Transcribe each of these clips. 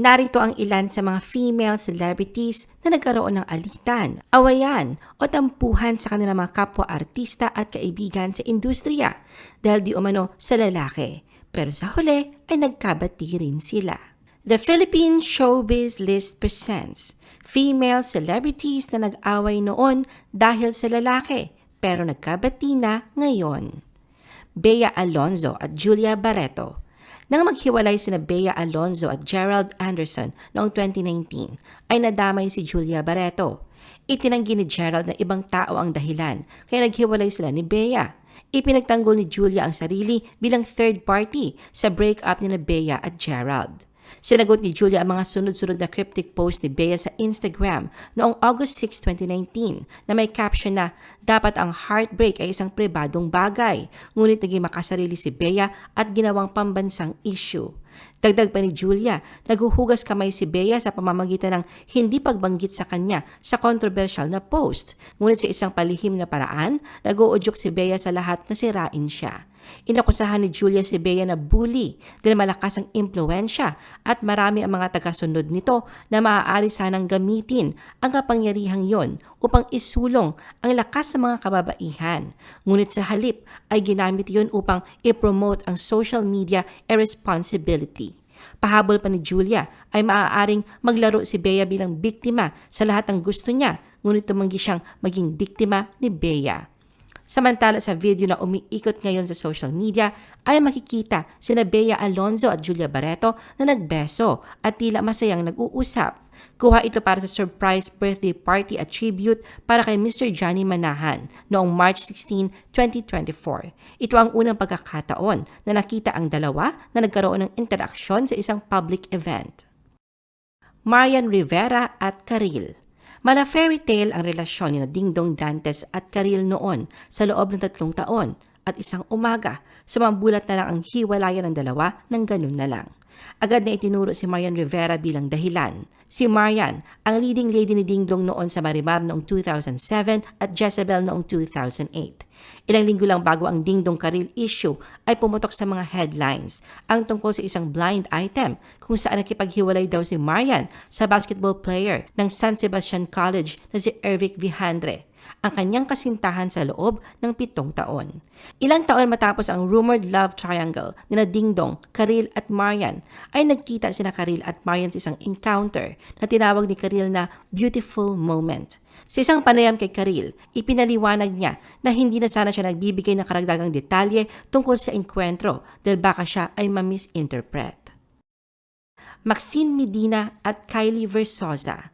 Narito ang ilan sa mga female celebrities na nagkaroon ng alitan, awayan o tampuhan sa kanilang mga kapwa-artista at kaibigan sa industriya dahil di umano sa lalaki. Pero sa huli ay nagkabati rin sila. The Philippine Showbiz List presents female celebrities na nag-away noon dahil sa lalaki pero nagkabati na ngayon. Bea Alonzo at Julia Barreto nang maghiwalay sina Bea Alonzo at Gerald Anderson noong 2019, ay nadamay si Julia Barreto. Itinanggi ni Gerald na ibang tao ang dahilan, kaya naghiwalay sila ni Bea. Ipinagtanggol ni Julia ang sarili bilang third party sa breakup ni na Bea at Gerald. Sinagot ni Julia ang mga sunod-sunod na cryptic post ni Bea sa Instagram noong August 6, 2019 na may caption na dapat ang heartbreak ay isang pribadong bagay, ngunit naging makasarili si Bea at ginawang pambansang issue. Dagdag pa ni Julia, naghuhugas kamay si Bea sa pamamagitan ng hindi pagbanggit sa kanya sa controversial na post. Ngunit sa isang palihim na paraan, nag-uudyok si Bea sa lahat na sirain siya. Inakusahan ni Julia si Bea na bully dahil malakas ang impluensya at marami ang mga tagasunod nito na maaari sanang gamitin ang kapangyarihang yon upang isulong ang lakas ng mga kababaihan. Ngunit sa halip ay ginamit yon upang i-promote ang social media irresponsibility. Pahabol pa ni Julia ay maaaring maglaro si Bea bilang biktima sa lahat ng gusto niya, ngunit tumanggi siyang maging biktima ni Bea. Samantala sa video na umiikot ngayon sa social media ay makikita sina Bea Alonzo at Julia Barreto na nagbeso at tila masayang nag-uusap. Kuha ito para sa surprise birthday party at tribute para kay Mr. Johnny Manahan noong March 16, 2024. Ito ang unang pagkakataon na nakita ang dalawa na nagkaroon ng interaksyon sa isang public event. Marian Rivera at Karil Mala fairy tale ang relasyon ni na Dingdong Dantes at Karil noon sa loob ng tatlong taon at isang umaga, sumambulat na lang ang hiwalayan ng dalawa ng ganun na lang. Agad na itinuro si Marian Rivera bilang dahilan. Si Marian, ang leading lady ni Dingdong noon sa Marimar noong 2007 at Jezebel noong 2008. Ilang linggo lang bago ang Dingdong Karil issue ay pumutok sa mga headlines ang tungkol sa isang blind item kung saan nakipaghiwalay daw si Marian sa basketball player ng San Sebastian College na si Ervic Vihandre ang kanyang kasintahan sa loob ng pitong taon. Ilang taon matapos ang rumored love triangle ni na Dingdong, Karil at Marian ay nagkita sina Karil at Marian sa isang encounter na tinawag ni Karil na Beautiful Moment. Sa isang panayam kay Karil, ipinaliwanag niya na hindi na sana siya nagbibigay ng karagdagang detalye tungkol sa enkwentro dahil baka siya ay ma-misinterpret. Maxine Medina at Kylie Versosa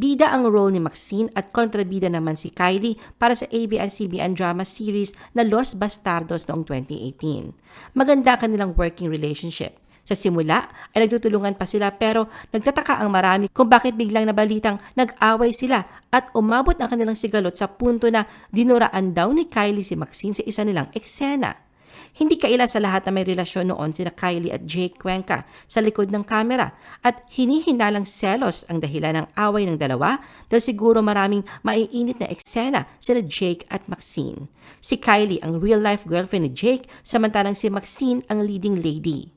Bida ang role ni Maxine at kontrabida naman si Kylie para sa ABS-CBN drama series na Los Bastardos noong 2018. Maganda kanilang working relationship. Sa simula ay nagtutulungan pa sila pero nagtataka ang marami kung bakit biglang nabalitang nag-away sila at umabot ang kanilang sigalot sa punto na dinuraan daw ni Kylie si Maxine sa isa nilang eksena. Hindi kaila sa lahat na may relasyon noon sina Kylie at Jake Cuenca sa likod ng kamera at hinihinalang selos ang dahilan ng away ng dalawa dahil siguro maraming maiinit na eksena sina Jake at Maxine. Si Kylie ang real-life girlfriend ni Jake samantalang si Maxine ang leading lady.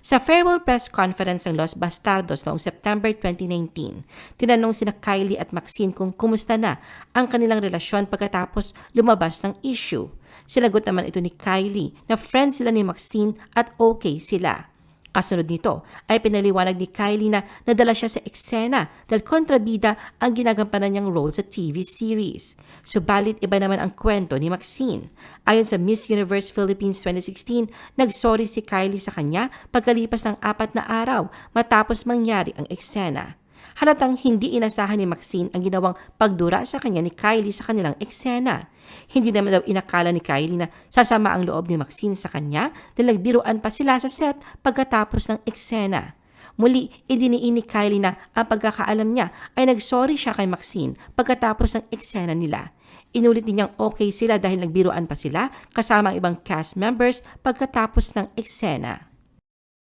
Sa farewell press conference ng Los Bastardos noong September 2019, tinanong sina Kylie at Maxine kung kumusta na ang kanilang relasyon pagkatapos lumabas ng issue. Sinagot naman ito ni Kylie na friend sila ni Maxine at okay sila. Kasunod nito ay pinaliwanag ni Kylie na nadala siya sa eksena dahil kontrabida ang ginagampanan niyang role sa TV series. Subalit iba naman ang kwento ni Maxine. Ayon sa Miss Universe Philippines 2016, nagsorry si Kylie sa kanya pagkalipas ng apat na araw matapos mangyari ang eksena. Halatang hindi inasahan ni Maxine ang ginawang pagdura sa kanya ni Kylie sa kanilang eksena. Hindi naman daw inakala ni Kylie na sasama ang loob ni Maxine sa kanya dahil nagbiruan pa sila sa set pagkatapos ng eksena. Muli, idiniin ni Kylie na ang pagkakaalam niya ay nagsorry siya kay Maxine pagkatapos ng eksena nila. Inulit din niyang okay sila dahil nagbiruan pa sila kasama ang ibang cast members pagkatapos ng eksena.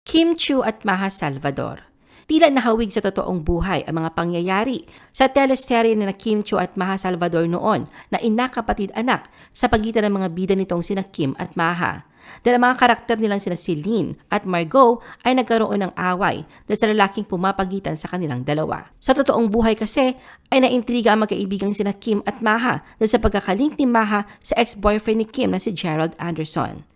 Kim Chu at Maha Salvador Tila nahawig sa totoong buhay ang mga pangyayari sa teleserye na Kim Cho at Maha Salvador noon na inakapatid anak sa pagitan ng mga bida nitong sina Kim at Maha. Dahil mga karakter nilang sina Celine at Margot ay nagkaroon ng away dahil sa lalaking pumapagitan sa kanilang dalawa. Sa totoong buhay kasi ay naintriga ang magkaibigang sina Kim at Maha dahil sa pagkakalink ni Maha sa ex-boyfriend ni Kim na si Gerald Anderson.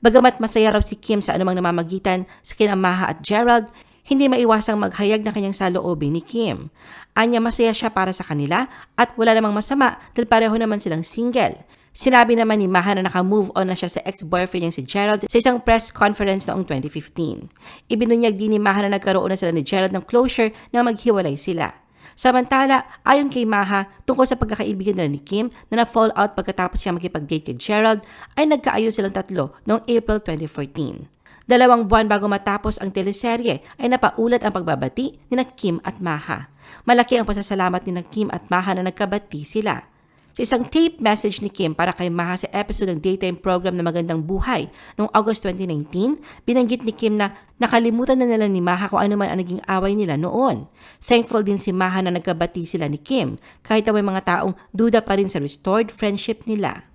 Bagamat masaya raw si Kim sa anumang namamagitan sa kina Maha at Gerald, hindi maiwasang maghayag na kanyang saloobin ni Kim. Anya masaya siya para sa kanila at wala namang masama dahil pareho naman silang single. Sinabi naman ni Maha na naka-move on na siya sa ex-boyfriend niyang si Gerald sa isang press conference noong 2015. Ibinunyag din ni Maha na nagkaroon na sila ni Gerald ng closure na maghiwalay sila. Samantala, ayon kay Maha, tungkol sa pagkakaibigan nila ni Kim na na-fall out pagkatapos siya makipag-date kay Gerald, ay nagkaayos silang tatlo noong April 2014. Dalawang buwan bago matapos ang teleserye ay napaulat ang pagbabati ni na Kim at Maha. Malaki ang pasasalamat ni na Kim at Maha na nagkabati sila. Sa isang tape message ni Kim para kay Maha sa episode ng daytime program na Magandang Buhay noong August 2019, binanggit ni Kim na nakalimutan na nila ni Maha kung ano man ang naging away nila noon. Thankful din si Maha na nagkabati sila ni Kim kahit na may mga taong duda pa rin sa restored friendship nila.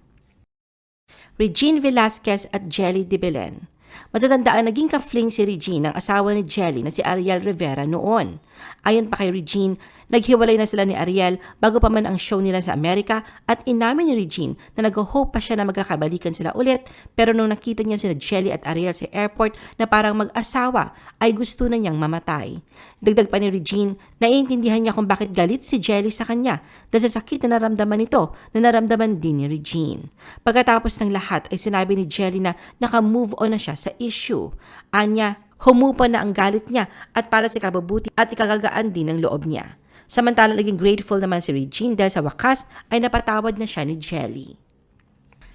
Regine Velasquez at Jelly de Belen Matatanda ang naging ka-fling si Regine ng asawa ni Jelly na si Ariel Rivera noon. Ayon pa kay Regine, naghiwalay na sila ni Ariel bago pa man ang show nila sa Amerika at inamin ni Regine na nag-hope pa siya na magkakabalikan sila ulit pero nung nakita niya sina Jelly at Ariel sa airport na parang mag-asawa ay gusto na niyang mamatay. Dagdag pa ni Regine, naiintindihan niya kung bakit galit si Jelly sa kanya dahil sa sakit na naramdaman nito na naramdaman din ni Regine. Pagkatapos ng lahat ay sinabi ni Jelly na naka-move on na siya sa issue. Anya, humupa na ang galit niya at para sa kababuti at ikagagaan din ng loob niya. Samantala naging grateful naman si Regine dahil sa wakas ay napatawad na siya ni Jelly.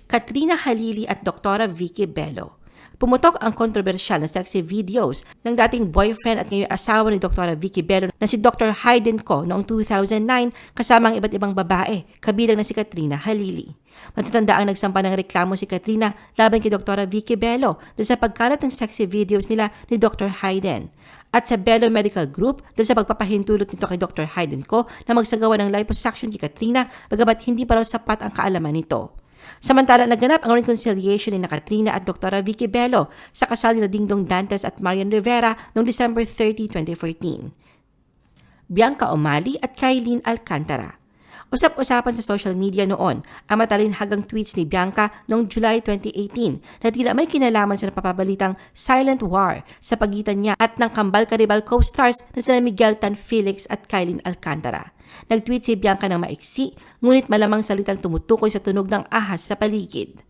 Katrina Halili at Dr. Vicky Bello Pumutok ang kontrobersyal na sexy videos ng dating boyfriend at ngayon asawa ni Dr. Vicky Bello na si Dr. Hayden Ko noong 2009 kasama ang iba't ibang babae, kabilang na si Katrina Halili. Matatanda ang nagsampa ng reklamo si Katrina laban kay Dr. Vicky Bello dahil sa pagkalat ng sexy videos nila ni Dr. Hayden. At sa Bello Medical Group dahil sa pagpapahintulot nito kay Dr. Hayden ko na magsagawa ng liposuction kay Katrina bagamat hindi pa raw sapat ang kaalaman nito. Samantala, naganap ang reconciliation ni na Katrina at Dr. Vicky Bello sa kasal ni Dingdong Dantes at Marian Rivera noong December 30, 2014. Bianca Omali at Kailin Alcantara. Usap-usapan sa social media noon ang matalinhagang tweets ni Bianca noong July 2018 na tila may kinalaman sa napapabalitang silent war sa pagitan niya at ng kambal karibal co-stars na sina Miguel Tan Felix at Kailin Alcantara. Nag-tweet si Bianca ng maiksi, ngunit malamang salitang tumutukoy sa tunog ng ahas sa paligid.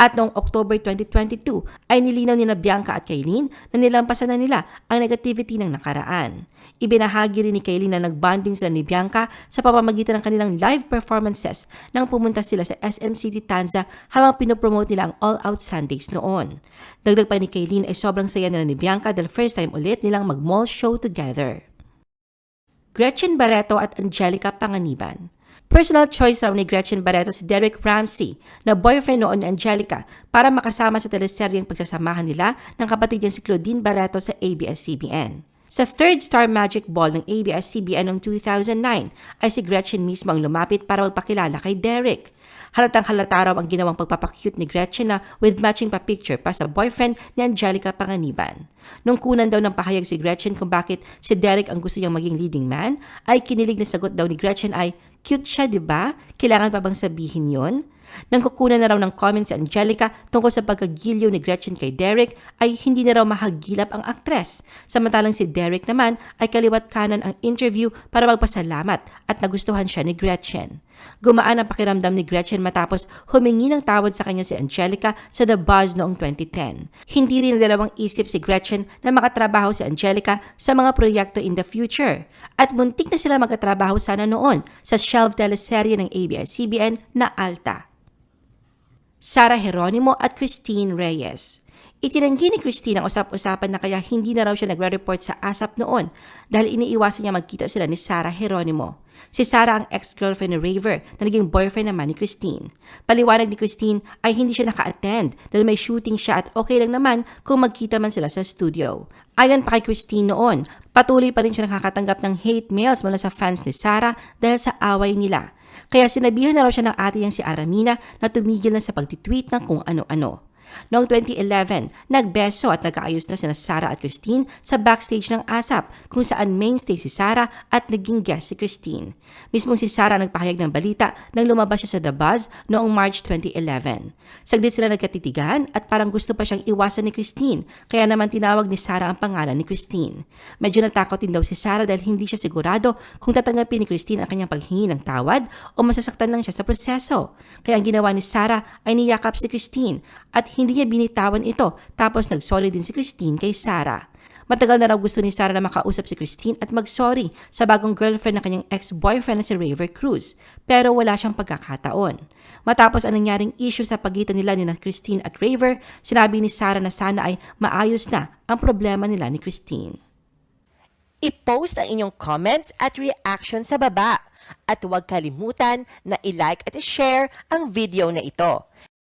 At noong October 2022 ay nilinaw ni na Bianca at Kailin na nilampasan na nila ang negativity ng nakaraan. Ibinahagi rin ni Kailin na nagbanding sila ni Bianca sa pamamagitan ng kanilang live performances nang pumunta sila sa SM City Tanza habang pinopromote nila ang All Out Sundays noon. Dagdag pa ni Kailin ay sobrang saya nila ni Bianca dahil first time ulit nilang mag-mall show together. Gretchen Barreto at Angelica Panganiban. Personal choice raw ni Gretchen Barreto si Derek Ramsey na boyfriend noon ni Angelica para makasama sa teleseryeng pagsasamahan nila ng kapatid niya si Claudine Barreto sa ABS-CBN. Sa third Star Magic Ball ng ABS-CBN noong 2009 ay si Gretchen mismo ang lumapit para magpakilala kay Derek. Halatang halata raw ang ginawang pagpapakyut ni Gretchen na with matching pa picture pa sa boyfriend ni Angelica Panganiban. Nung kunan daw ng pahayag si Gretchen kung bakit si Derek ang gusto niyang maging leading man, ay kinilig na sagot daw ni Gretchen ay, cute siya, di ba? Kailangan pa bang sabihin yon? Nang kukunan na raw ng comments si Angelica tungkol sa pagkagiliw ni Gretchen kay Derek ay hindi na raw mahagilap ang aktres. Samantalang si Derek naman ay kaliwat kanan ang interview para magpasalamat at nagustuhan siya ni Gretchen. Gumaan ang pakiramdam ni Gretchen matapos humingi ng tawad sa kanya si Angelica sa The Buzz noong 2010. Hindi rin dalawang isip si Gretchen na makatrabaho si Angelica sa mga proyekto in the future. At muntik na sila magkatrabaho sana noon sa shelf teleserye ng ABS-CBN na Alta. Sara Heronimo at Christine Reyes. Itinanggi ni Christine ang usap-usapan na kaya hindi na raw siya nagre-report sa ASAP noon dahil iniiwasan niya magkita sila ni Sara Heronimo. Si Sara ang ex-girlfriend ni Raver na naging boyfriend naman ni Christine. Paliwanag ni Christine ay hindi siya naka-attend dahil may shooting siya at okay lang naman kung magkita man sila sa studio. Ayon pa kay Christine noon, patuloy pa rin siya nakakatanggap ng hate mails mula sa fans ni Sara dahil sa away nila. Kaya sinabihan na raw siya ng ate niyang si Aramina na tumigil na sa pagtitweet ng kung ano-ano. Noong 2011, nagbeso at nagkaayos na sina Sarah at Christine sa backstage ng ASAP kung saan mainstay si Sarah at naging guest si Christine. Mismong si Sarah nagpahayag ng balita nang lumabas siya sa The Buzz noong March 2011. Saglit sila nagkatitigan at parang gusto pa siyang iwasan ni Christine kaya naman tinawag ni Sarah ang pangalan ni Christine. Medyo natakot din daw si Sarah dahil hindi siya sigurado kung tatanggapin ni Christine ang kanyang paghingi ng tawad o masasaktan lang siya sa proseso. Kaya ang ginawa ni Sarah ay niyakap si Christine at hindi niya binitawan ito tapos nagsorry din si Christine kay Sarah. Matagal na raw gusto ni Sarah na makausap si Christine at mag-sorry sa bagong girlfriend ng kanyang ex-boyfriend na si Raver Cruz pero wala siyang pagkakataon. Matapos ang nangyaring issue sa pagitan nila ni na Christine at Raver, sinabi ni Sarah na sana ay maayos na ang problema nila ni Christine. I-post ang inyong comments at reaction sa baba. At huwag kalimutan na i-like at i-share ang video na ito.